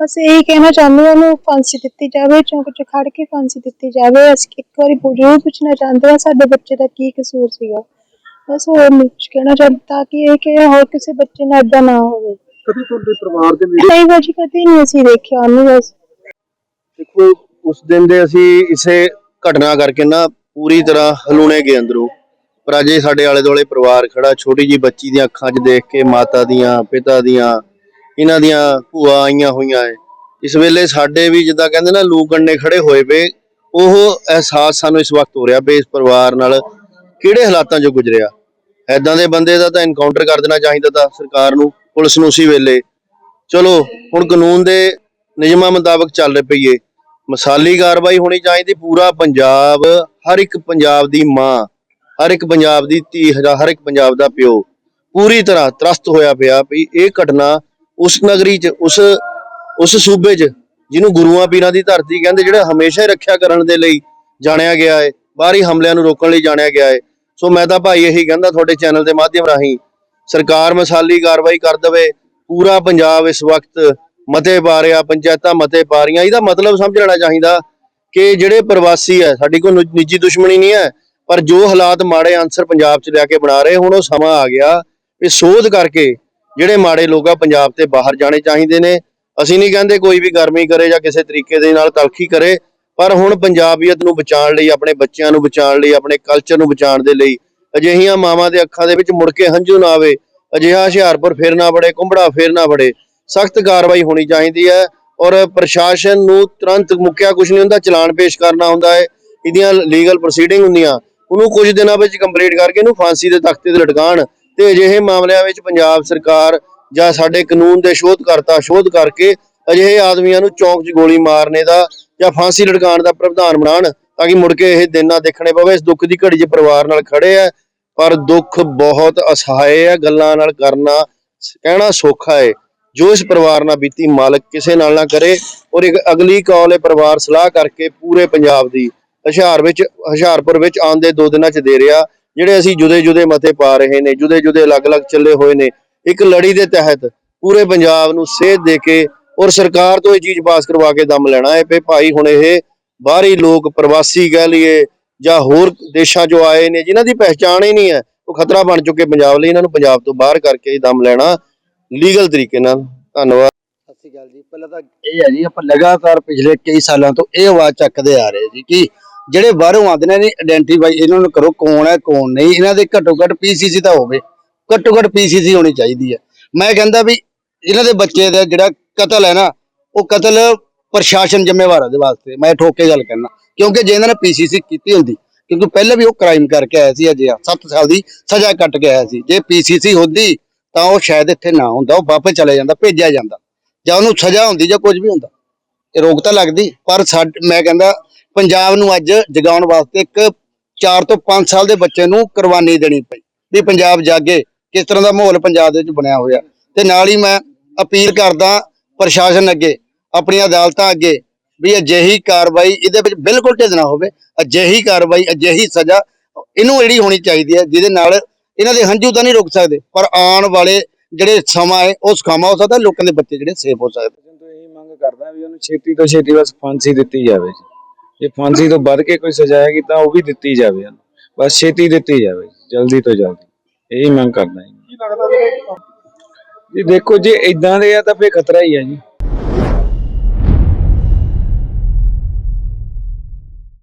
ਬਸ ਇਹੀ ਕਹਿਣਾ ਚਾਹੁੰਦੇ ਹਾਂ ਉਹਨੂੰ ਫਾਂਸੀ ਦਿੱਤੀ ਜਾਵੇ ਚੌਂਕ 'ਚ ਖੜ ਕੇ ਫਾਂਸੀ ਦਿੱਤੀ ਜਾਵੇ। ਅਸੀਂ ਇੱਕ ਵਾਰੀ ਜ਼ਰੂਰ ਪੁੱਛਣਾ ਚਾਹੁੰਦੇ ਹਾਂ ਸਾਡੇ ਬੱਚੇ ਦਾ ਕੀ ਕਸੂਰ ਸੀਗਾ। ਬਸ ਹੋਰ ਨਹੀਂ ਕੁਛ ਕਹਿਣਾ ਚਾਹੁੰਦੇ ਤਾਂ ਕਿ ਇਹ ਕਿ ਹੋਰ ਕਿਸੇ ਬੱਚੇ ਨਾਲ ਏਦਾਂ ਨਾ ਹੋਵੇ। ਕਦੇ ਤੁਹਾਡੇ ਪਰਿਵਾਰ ਦੇ ਨੇੜੇ ਨਹੀਂ ਬਾਜੀ ਕਦੇ ਨਹੀਂ ਅਸੀਂ ਦੇਖਿਆ ਉਹਨੂੰ ਬਸ। ਦੇਖੋ ਉਸ ਦਿਨ ਦੇ ਅਸੀਂ ਇਸੇ ਘਟਨਾ ਕਰਕੇ ਨਾ ਪੂਰੀ ਤਰ੍ਹਾਂ ਹਲੂਣੇ ਗਏ ਅੰਦਰੋਂ। ਪਰ ਅਜੇ ਸਾਡੇ ਆਲੇ ਦੁਆਲੇ ਪਰਿਵਾਰ ਖੜਾ ਛੋਟੀ ਜੀ ਬੱਚੀ ਦੀਆਂ ਅੱਖਾਂ 'ਚ ਦੇਖ ਕੇ ਮਾਤਾ ਦੀਆਂ ਪਿਤਾ ਦੀਆਂ ਇਹਨਾਂ ਦੀਆਂ ਭੂਆ ਆਈਆਂ ਹੋਈਆਂ ਐ ਇਸ ਵੇਲੇ ਸਾਡੇ ਵੀ ਜਿੱਦਾਂ ਕਹਿੰਦੇ ਨਾ ਲੂ ਕੰਨੇ ਖੜੇ ਹੋਏ ਪਏ ਉਹ ਅਹਿਸਾਸ ਸਾਨੂੰ ਇਸ ਵਕਤ ਹੋ ਰਿਹਾ ਵੀ ਪਰਿਵਾਰ ਨਾਲ, ਕਿਹੜੇ ਹਾਲਾਤਾਂ 'ਚੋਂ ਗੁਜ਼ਰਿਆ? ਐਦਾਂ ਦੇ ਬੰਦੇ ਦਾ ਤਾਂ ਐਨਕਾਊਂਟਰ ਕਰ ਦੇਣਾ ਚਾਹੀਦਾ ਤਾਂ ਸਰਕਾਰ ਨੂੰ, ਪੁਲਿਸ ਨੂੰ ਉਸੇ ਵੇਲੇ। ਚਲੋ, ਹੁਣ ਕਾਨੂੰਨ ਦੇ ਨਿਯਮਾਂ ਮੁਤਾਬਕ ਚੱਲ ਰਹੇ ਪਈਏ। ਮਸਾਲੀ ਕਾਰਵਾਈ ਹੋਣੀ ਚਾਹੀਦੀ, ਪੂਰਾ ਪੰਜਾਬ, ਹਰ ਇੱਕ ਪੰਜਾਬ ਦੀ ਮਾਂ, ਹਰ ਇੱਕ ਪੰਜਾਬ ਦੀ ਧੀ ਹਰ ਇੱਕ ਪੰਜਾਬ ਦਾ ਪਿਓ, ਪੂਰੀ ਤਰ੍ਹਾਂ ਤਰਸਤ ਹੋਇਆ ਪਿਆ ਵੀ ਇਹ ਘਟਨਾ ਉਸ ਨਗਰੀ 'ਚ, ਉਸ ਉਸ ਸੂਬੇ 'ਚ, ਜਿਹਨੂੰ ਗੁਰੂਆਂ ਪੀਰਾਂ ਦੀ ਧਰਤੀ ਕਹਿੰਦੇ, ਜਿਹੜਾ ਹਮੇਸ਼ਾ ਹੀ ਰੱਖਿਆ ਕਰਨ ਦੇ ਲਈ ਜਾਣਿਆ ਗਿਆ ਹੈ ਬਾਹਰੀ ਹਮਲਿਆਂ ਨੂੰ ਰੋਕਣ ਲਈ ਜਾਣਿਆ ਗਿਆ ਹੈ ਸੋ ਮੈਂ ਤਾਂ ਭਾਈ ਇਹੀ ਕਹਿੰਦਾ ਤੁਹਾਡੇ ਚੈਨਲ ਦੇ ਮਾਧਿਅਮ ਰਾਹੀਂ, ਸਰਕਾਰ ਮਸਾਲੀ ਕਾਰਵਾਈ ਕਰ ਦੇਵੇ, ਪੂਰਾ ਪੰਜਾਬ ਇਸ ਵਕਤ ਮਤੇ ਪਾ ਰਿਹਾ ਪੰਚਾਇਤਾਂ ਮਤੇ ਪਾ ਰਹੀਆਂ ਇਹਦਾ ਮਤਲਬ ਸਮਝ ਲੈਣਾ ਚਾਹੀਦਾ ਕਿ ਜਿਹੜੇ ਪ੍ਰਵਾਸੀ ਹੈ, ਸਾਡੀ ਕੋਈ ਨਿੱਜੀ ਦੁਸ਼ਮਣੀ ਨਹੀਂ ਹੈ, ਪਰ ਜੋ ਹਾਲਾਤ ਮਾੜੇ ਅਨਸਰ ਪੰਜਾਬ 'ਚ ਲਿਆ ਕੇ ਬਣਾ ਰਹੇ, ਹੁਣ ਉਹ ਸਮਾਂ ਆ ਗਿਆ ਵੀ ਸੋਧ ਕਰਕੇ ਜਿਹੜੇ ਮਾੜੇ ਲੋਕ ਆ, ਪੰਜਾਬ ਤੇ ਬਾਹਰ ਜਾਣੇ ਚਾਹੀਦੇ ਨੇ। ਅਸੀਂ ਨਹੀਂ ਕਹਿੰਦੇ ਕੋਈ ਵੀ ਗਰਮੀ ਕਰੇ ਜਾਂ ਕਿਸੇ ਤਰੀਕੇ ਦੇ ਨਾਲ ਤਲਖੀ ਕਰੇ, ਪਰ ਹੁਣ ਪੰਜਾਬੀਅਤ ਨੂੰ ਬਚਾਉਣ ਲਈ, ਆਪਣੇ ਬੱਚਿਆਂ ਨੂੰ ਬਚਾਉਣ ਲਈ, ਆਪਣੇ ਕਲਚਰ ਨੂੰ ਬਚਾਉਣ ਦੇ ਲਈ, ਅਜਿਹੀਆਂ ਮਾਵਾਂ ਦੇ ਅੱਖਾਂ ਦੇ ਵਿੱਚ ਮੁੜ ਕੇ ਹੰਝੂ ਨਾ ਆਵੇ। ਅਜਿਹਾ ਹੁਸ਼ਿਆਰਪੁਰ ਫੇਰ ਨਾ ਬੜੇ ਕੁੰਬੜਾ ਫੇਰ ਨਾ ਬੜੇ ਸਖਤ ਕਾਰਵਾਈ ਹੋਣੀ ਚਾਹੀਦੀ ਹੈ ਔਰ ਪ੍ਰਸ਼ਾਸਨ ਨੂੰ ਤੁਰੰਤ ਮੁੱਕਿਆ ਕੁਝ ਨਹੀਂ ਹੁੰਦਾ, ਚਲਾਨ ਪੇਸ਼ ਕਰਨਾ ਹੁੰਦਾ ਹੈ। ਇਹਦੀਆਂ ਲੀਗਲ ਪ੍ਰੋਸੀਡਿੰਗ ਹੁੰਦੀਆਂ। ਉਹਨੂੰ ਕੁਝ ਦਿਨਾਂ ਵਿੱਚ ਕੰਪਲੀਟ ਕਰਕੇ ਇਹਨੂੰ ਫਾਂਸੀ ਦੇ ਤਖਤੇ ਤੇ ਲਟਕਾਉਣ। ਤੇ ਅਜਿਹੇ ਮਾਮਲਿਆਂ ਵਿੱਚ ਪੰਜਾਬ ਸਰਕਾਰ ਜਾਂ ਸਾਡੇ ਕਾਨੂੰਨ ਦੇ ਸ਼ੋਧਕਰਤਾ ਸ਼ੋਧ ਕਰਕੇ ਅਜਿਹੇ ਆਦਮੀਆਂ ਨੂੰ ਚੌਂਕ 'ਚ ਗੋਲੀ ਮਾਰਨੇ ਦਾ ਜਾਂ ਫਾਂਸੀ ਲਟਕਾਉਣ ਦਾ ਪ੍ਰਵਧਾਨ ਬਣਾਉਣ ਤਾਂ ਕਿ ਮੁੜ ਕੇ ਇਹ ਦਿਨ ਨਾ ਦੇਖਣੇ ਪਵੇ, ਇਸ ਦੁੱਖ ਦੀ ਘੜੀ 'ਚ ਪਰਿਵਾਰ ਨਾਲ ਖੜੇ ਆ, ਪਰ ਦੁੱਖ ਬਹੁਤ ਅਸਹਾਏ ਹੈ ਗੱਲਾਂ ਨਾਲ ਕਰਨਾ ਕਹਿਣਾ ਸੌਖਾ ਹੈ ਜੋ ਇਸ ਪਰਿਵਾਰ ਨਾਲ ਬੀਤੀ, ਮਾਲਕ ਕਿਸੇ ਨਾਲ ਨਾ ਕਰੇ ਔਰ ਇੱਕ ਅਗਲੀ ਕਾਲ ਇਹ ਪਰਿਵਾਰ ਸਲਾਹ ਕਰਕੇ ਪੂਰੇ ਪੰਜਾਬ ਦੀ ਹੁਸ਼ਿਆਰ ਵਿੱਚ, ਹੁਸ਼ਿਆਰਪੁਰ ਵਿੱਚ ਆਉਣ ਦੇ ਦੋ ਦਿਨਾਂ 'ਚ ਦੇ ਰਿਹਾ ਜਿਹੜੇ ਅਸੀਂ ਜੁਦੇ ਜੁਦੇ ਮਤੇ ਪਾ ਰਹੇ ਨੇ ਜੁਦੇ ਜੁਦੇ ਅਲੱਗ-ਅਲੱਗ ਚੱਲੇ ਹੋਏ ਨੇ, ਇੱਕ ਲੜੀ ਦੇ ਤਹਿਤ ਪੂਰੇ ਪੰਜਾਬ ਨੂੰ ਸੇਧ ਦੇ ਕੇ ਔਰ ਸਰਕਾਰ ਤੋਂ ਇਹ ਚੀਜ਼ ਪਾਸ ਕਰਵਾ ਕੇ ਦਮ ਲੈਣਾ ਹੈ ਵੀ ਭਾਈ ਹੁਣ ਇਹ ਬਾਹਰੀ ਲੋਕ, ਪ੍ਰਵਾਸੀ ਕਹਿ ਲਈਏ ਜਾਂ ਹੋਰ ਦੇਸ਼ਾਂ 'ਚੋਂ ਆਏ ਨੇ, ਜਿਨ੍ਹਾਂ ਦੀ ਪਹਿਚਾਣ ਹੀ ਨਹੀਂ ਹੈ, ਉਹ ਖਤਰਾ ਬਣ ਚੁੱਕੇ ਪੰਜਾਬ ਲਈ, ਇਹਨਾਂ ਨੂੰ ਪੰਜਾਬ ਤੋਂ ਬਾਹਰ ਕਰਕੇ ਹੀ ਦਮ ਲੈਣਾ ਲੀਗਲ ਤਰੀਕੇ ਨਾਲ। ਧੰਨਵਾਦ। ਸਤਿ ਸ਼੍ਰੀ ਅਕਾਲ ਜੀ। ਪਹਿਲਾਂ ਤਾਂ ਇਹ ਹੈ ਜੀ, ਆਪਾਂ ਲਗਾਤਾਰ ਪਿਛਲੇ ਕਈ ਸਾਲਾਂ ਤੋਂ ਇਹ ਆਵਾਜ਼ ਚੱਕਦੇ ਆ ਰਹੇ ਜੀ ਕਿ ਜਿਹੜੇ ਬਾਹਰੋਂ ਆਉਂਦੇ ਨੇ ਆਇਡੈਂਟੀਫਾਈ ਇਹਨਾਂ ਨੂੰ ਕਰੋ ਕੌਣ ਹੈ, ਕੌਣ ਨਹੀਂ, ਇਹਨਾਂ ਦੇ ਘੱਟੋ ਘੱਟ ਪੀਸੀਸੀ ਤਾਂ ਹੋਵੇ, ਘੱਟੋ ਘੱਟ ਪੀਸੀਸੀ ਹੋਣੀ ਚਾਹੀਦੀ ਹੈ। ਮੈਂ ਕਹਿੰਦਾ ਵੀ ਇਹਨਾਂ ਦੇ ਬੱਚੇ ਦਾ ਜਿਹੜਾ ਕਤਲ ਹੈ ਨਾ, ਉਹ ਕਤਲ ਪ੍ਰਸ਼ਾਸਨ ਜ਼ਿੰਮੇਵਾਰ ਹੈ ਉਹਦੇ ਵਾਸਤੇ, ਮੈਂ ਠੋਕ ਕੇ ਗੱਲ ਕਰਨਾ, ਕਿਉਂਕਿ ਜੇ ਇਹਨਾਂ ਨੇ ਪੀਸੀਸੀ ਕੀਤੀ ਹੁੰਦੀ, ਕਿਉਂਕਿ ਪਹਿਲਾਂ ਵੀ ਉਹ ਕ੍ਰਾਈਮ ਕਰਕੇ ਆਇਆ ਸੀ ਅਜੇ 7 ਸਾਲ ਦੀ ਸਜ਼ਾ ਕੱਟ ਕੇ ਆਇਆ ਸੀ, ਜੇ ਪੀਸੀਸੀ ਹੁੰਦੀ ਤਾਂ ਉਹ ਸ਼ਾਇਦ ਇੱਥੇ ਨਾ ਹੁੰਦਾ, ਉਹ ਵਾਪਸ ਚਲੇ ਜਾਂਦਾ, ਭੇਜਿਆ ਜਾਂਦਾ, ਜਾਂ ਉਹਨੂੰ ਸਜ਼ਾ ਹੁੰਦੀ ਜਾਂ ਕੁਝ ਵੀ ਹੁੰਦਾ। ਇਹ ਰੋਕ ਤਾਂ ਲੱਗਦੀ, ਪਰ ਸਾਡ- ਮੈਂ ਕਹਿੰਦਾ ਪੰਜਾਬ ਨੂੰ ਅੱਜ ਜਗਾਉਣ ਵਾਸਤੇ ਇੱਕ 4 ਤੋਂ 5 ਸਾਲ ਦੇ ਬੱਚੇ ਨੂੰ ਕੁਰਬਾਨੀ ਦੇਣੀ ਪਈ, ਵੀ ਪੰਜਾਬ ਜਾਗੇ, ਕਿਸ ਤਰ੍ਹਾਂ ਦਾ ਮਾਹੌਲ ਪੰਜਾਬ ਦੇ ਵਿੱਚ ਬਣਿਆ ਹੋਇਆ। ਤੇ ਨਾਲ ਹੀ ਮੈਂ ਅਪੀਲ ਕਰਦਾ ਪ੍ਰਸ਼ਾਸਨ ਅੱਗੇ, ਆਪਣੀਆਂ ਅਦਾਲਤਾਂ ਅੱਗੇ, ਵੀ ਅਜਿਹੀ ਕਾਰਵਾਈ ਇਹਦੇ ਵਿੱਚ ਬਿਲਕੁਲ ਢਿੱਲ ਨਾ ਹੋਵੇ, ਅਜਿਹੀ ਕਾਰਵਾਈ, ਅਜਿਹੀ ਸਜ਼ਾ ਇਹਨੂੰ ਜਿਹੜੀ ਹੋਣੀ ਚਾਹੀਦੀ ਹੈ, ਜਿਹਦੇ ਨਾਲ ਇਹਨਾਂ ਦੇ ਹੰਝੂ ਤਾਂ ਨਹੀਂ ਰੁਕ ਸਕਦੇ, ਪਰ ਆਉਣ ਵਾਲੇ ਜਿਹੜੇ ਸਮਾਂ ਹੈ, ਉਹ ਸਖਾਮਾ ਹੋ ਸਕਦਾ, ਲੋਕਾਂ ਦੇ ਬੱਚੇ ਜਿਹੜੇ ਸੇਫ ਹੋ ਸਕਦੇ। ਤੋਂ ਇਹੀ ਮੰਗ ਕਰਦਾ ਵੀ ਉਹਨੂੰ ਛੇਤੀ ਤੋਂ ਛੇਤੀ ਬਸ ਫਾਂਸੀ ਦਿੱਤੀ ਜਾਵੇ। ਜੀ ਫਾਂਸੀ ਤੋਂ ਵੱਧ ਕੇ ਕੋਈ ਸਜ਼ਾ ਹੈਗੀ ਤਾਂ ਉਹ ਵੀ ਦਿੱਤੀ ਜਾਵੇ ਉਹਨੂੰ ਬਸ ਛੇਤੀ ਦਿੱਤੀ ਜਾਵੇ ਜਲਦੀ ਤੋਂ ਜਲਦੀ। ਇਹੀ ਮੰਗ ਕਰਦਾ ਜੀ। ਕੀ ਲੱਗਦਾ ਜਿਹੜੇ ਜੀ ਦੇਖੋ ਜੇ ਇਦਾਂ ਦੇ ਆ ਤਾਂ ਫੇਰ ਖਤਰਾ ਹੀ ਹੈ ਜੀ।